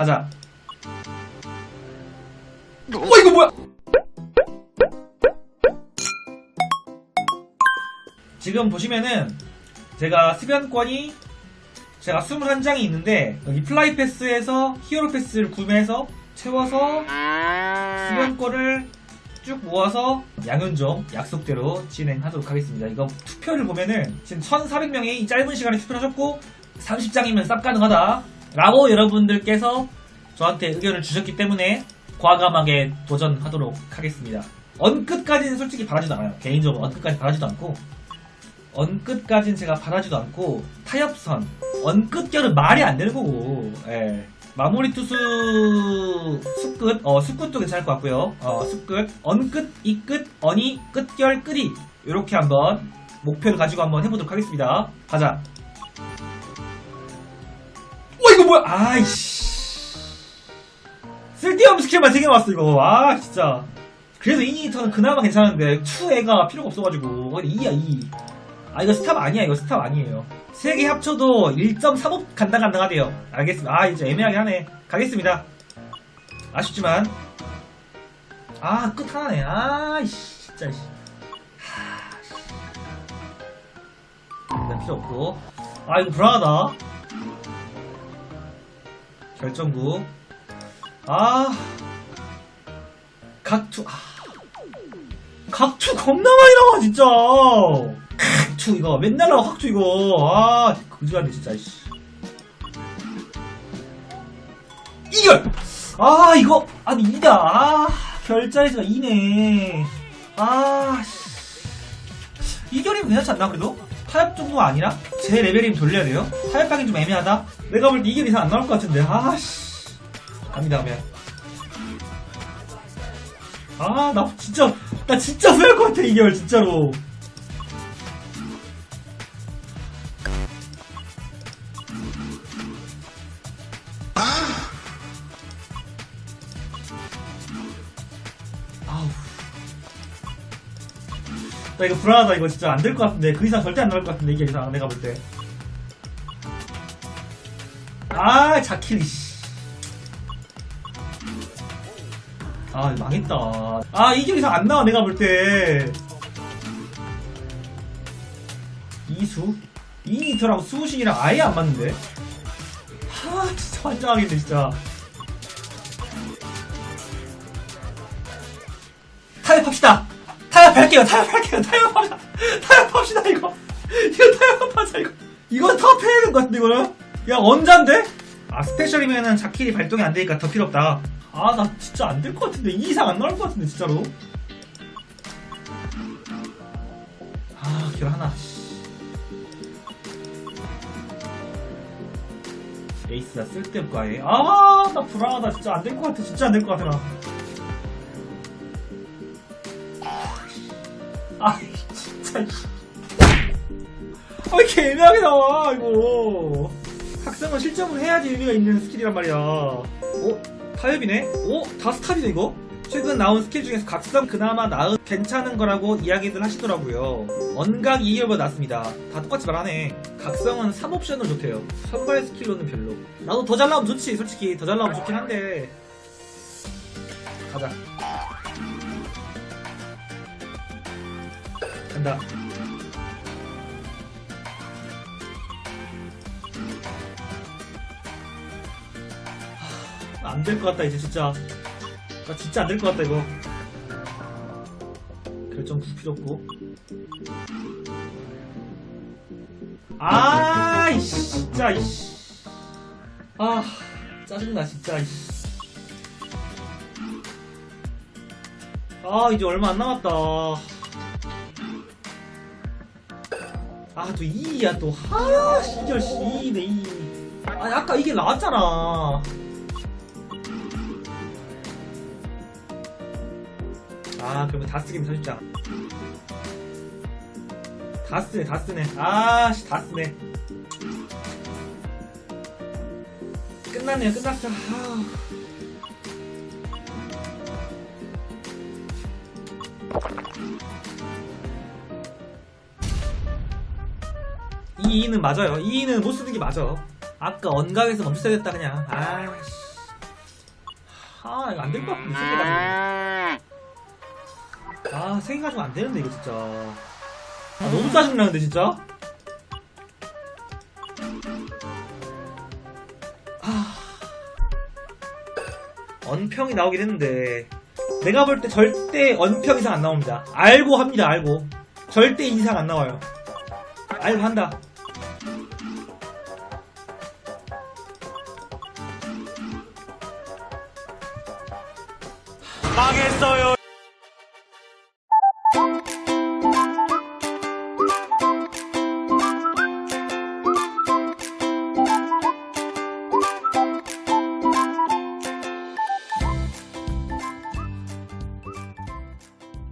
가자. 어, 이거 뭐야? 지금 보시면은 제가 수변권이 제가 21장이 있는데 여기 플라이 패스에서 히어로 패스를 구매해서 채워서 수변권을 쭉 모아서 양현종 약속대로 진행하도록 하겠습니다. 이거 투표를 보면은 지금 1,400명이 이 짧은 시간에 투표를 하셨고 30장이면 쌉 가능하다 라고 여러분들께서 저한테 의견을 주셨기 때문에 과감하게 도전하도록 하겠습니다. 언끝까지는 솔직히 바라지도 않아요. 개인적으로 언끝까지 바라지도 않고 언끝까지는 제가 바라지도 않고 타협선 언끝결은 말이 안 되는 거고 예. 마무리 투수 수끝 어 수끝도 괜찮을 것 같고요 어 수끝 언끝 이끝 언이 끝결 끝이 이렇게 한번 목표를 가지고 한번 해보도록 하겠습니다 가자 뭐야 아이씨. 쓸데없는 스킬만 3개 나왔어 이거. 아 진짜. 그래도 이니터는 그나마 괜찮은데 2애가 필요가 없어가지고. 2야 2 아 이거 스탑 아니야 이거 스탑 아니에요. 세개 합쳐도 1.35 간당 간당하대요. 알겠습니다. 아 이제 애매하게 하네. 가겠습니다. 아쉽지만. 아 끝 하나네. 아이씨 진짜 씨. 하, 씨. 일단 필요 없고. 아 이거 불안하다 결정구. 아. 각투 아. 각투 겁나 많이 나와 진짜. 각투 이거. 맨날 나와 각투 이거. 아 그지같네 진짜 씨. 이걸 아 이거 아니 이다. 아 결자리수가 2네. 아 씨. 이결이면 괜찮지 않나 그래도? 타협 정도가 아니라? 제 레벨이면 돌려야 돼요? 타협하기 좀 애매하다? 내가 볼 때 이결 이상 안 나올 것 같은데. 아씨. 갑니다 그러면. 아나 진짜 나 진짜 후회할 것 같아 이결 진짜로 나 이거 불안하다 이거 진짜 안 될 것 같은데 그 이상 절대 안 나올 것 같은데 이게 이상 내가 볼 때. 아 자킬이 씨. 아 망했다. 아 이게 이상 안 나와 내가 볼 때. 이수 이니터랑 수우신이랑 아예 안 맞는데. 아 진짜 환장하겠네 진짜. 타협합시다. 타협할게요. 타협할게요. 타협합시다. 타협합시다 이거. 이거 타협하자 이거. 이거 되는 것 같은데 이거는. 야 언잔데? 아 스페셜이면은 자킬이 발동이 안 되니까 더 필요 없다. 아 나 진짜 안 될 것 같은데 이 이상 안 나올 것 같은데 진짜로. 아길 하나. 씨. 에이스다 쓸데없고 아예. 아나 불안하다 진짜 안 될 것 같아 진짜 안 될 것 같아 나. 아 진짜. 아, 애매하게 나와 이거. 각성은 실점을 해야지 의미가 있는 스킬이란 말이야. 어? 타협이네? 어? 다 스탑이네 이거? 최근 나온 스킬 중에서 각성 그나마 나은 괜찮은 거라고 이야기들 하시더라고요. 언각 2개월보다 낫습니다. 다 똑같이 말하네. 각성은 3옵션으로 좋대요. 선발 스킬로는 별로. 나도 더 잘 나오면 좋지 솔직히. 더 잘 나오면 좋긴 한데. 가자 간다. 안 될 것 같다 이제 진짜. 나 진짜 안 될 것 같다 이거. 결정 구 필요 없고. 아 이씨 진짜 이씨. 아 짜증나 진짜 이씨. 아 이제 얼마 안 남았다. 아, 또 2야, 또. 아, 시절 씨, 2네, 2. 아니, 아까 이게 나왔잖아. 아, 그러면 다 쓰긴 사줬잖아. 다 쓰네, 다 쓰네. 아, 씨, 다 쓰네. 끝났네요, 끝났어. 아. 이 2는 맞아요. 이 2는 못 쓰는 게 맞아. 아까 언각에서 멈췄어야 됐다 그냥. 아씨. 아 이거 안 될 것 같은데 세개 가지고 아세 개 가지고 안 되는데 이거 진짜 아 너무 짜증나는데 진짜 아 언평이 나오긴 했는데 내가 볼 때 절대 언평 이상 안 나옵니다 알고 합니다 알고 절대 이상 안 나와요 알고 한다 망했어요.